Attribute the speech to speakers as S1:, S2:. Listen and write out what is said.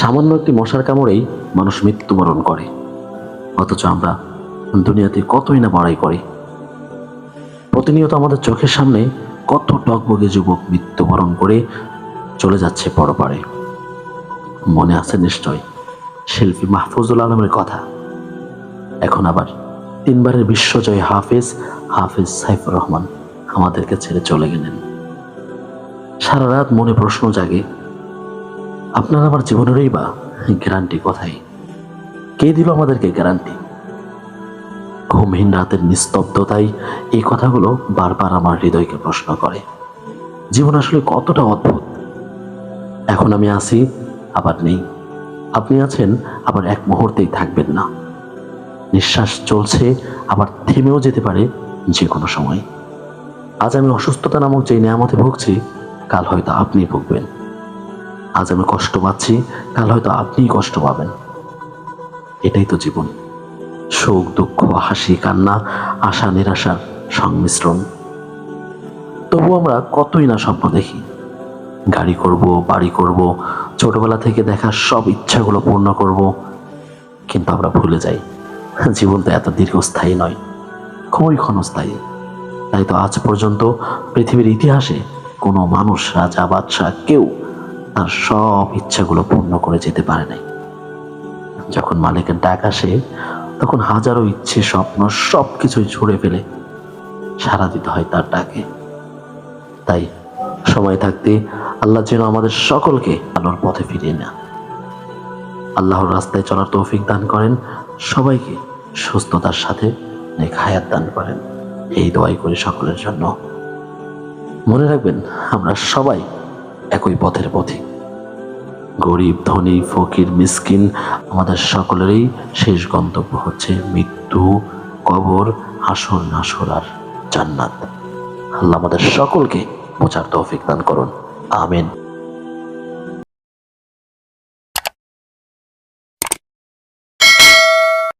S1: সামান্য একটি মশার কামড়েই মানুষ মৃত্যুবরণ করে। অথচ আমরা দুনিয়াতে কতই না বড়াই করি। প্রতিনিয়ত আমাদের চোখের সামনে কত টকবগে যুবক মৃত্যুবরণ করে চলে যাচ্ছে পরপারে। মনে আছে নিশ্চয় শিল্পী মাহফুজুল আলমের কথা। এখন আবার তিনবারের বিশ্বজয় হাফেজ হাফেজ সাইফুর রহমান আমাদেরকে ছেড়ে চলে গেলেন। সারা রাত মনে প্রশ্ন জাগে আপনার আমার জীবনেরই বা গ্যারান্টি কোথায়? কে দিল আমাদেরকে গ্যারান্টি? ঘুমহীন রাতের নিস্তব্ধতাই এই কথাগুলো বারবার আমার হৃদয়কে প্রশ্ন করে। জীবন আসলে কতটা অদ্ভুত। এখন আমি আছি, আবার নেই। আপনি আছেন, আবার এক মুহূর্তেই থাকবেন না। নিঃশ্বাস চলছে, আবার থেমেও যেতে পারে যে কোনো সময়। আজ আমি অসুস্থতা নামক যে নিয়ামতে ভুগছি, কাল হয়তো আপনি ভুগবেন। আজ আমি কষ্ট পাচ্ছি, কাল হয়তো আপনিই কষ্ট পাবেন। এটাই তো জীবন। সুখ দুঃখ, হাসি, কান্না, আশা, নিরাশার সংমিশ্রণ। তবু আমরা কতই না স্বপ্ন দেখি। গাড়ি করব, বাড়ি করব, ছোটবেলা থেকে দেখা সব ইচ্ছাগুলো পূর্ণ করব, কিন্তু আমরা ভুলে যাই। জীবন তো এত দীর্ঘস্থায়ী নয়, খুবই ক্ষণস্থায়ী। তাই তো আজ পর্যন্ত পৃথিবীর ইতিহাসে কোনো মানুষ, রাজা, বাদশাহ কেউ তার সব ইচ্ছাগুলো পূর্ণ করে যেতে পারে নাই। যখন মালিকের ডাক আসে, তখন হাজারো ইচ্ছে, স্বপ্ন সব কিছুই ছুড়ে ফেলে। সারা দিতে হয় তার ডাকে। তাই সময় থাকতে আল্লাহ যেন আমাদের সকলকে আলোর পথে ফিরিয়ে না আল্লাহর রাস্তায় চলার তৌফিক দান করেন। সবাইকে সুস্থতার সাথে নেক হায়াত দান করেন। এই দোয়াই করি সকলের জন্য। মনে রাখবেন, আমরা সবাই একই পথের পথিক গরিব, ধনী, ফকির, মিসকিন আমাদের সকলেরই শেষ গন্তব্য হচ্ছে মৃত্যু, কবর, হাসর নাসর আর জান্নাত। আল্লাহ আমাদের সকলকে প্রচার তৌফিক দান করুন। আমিন।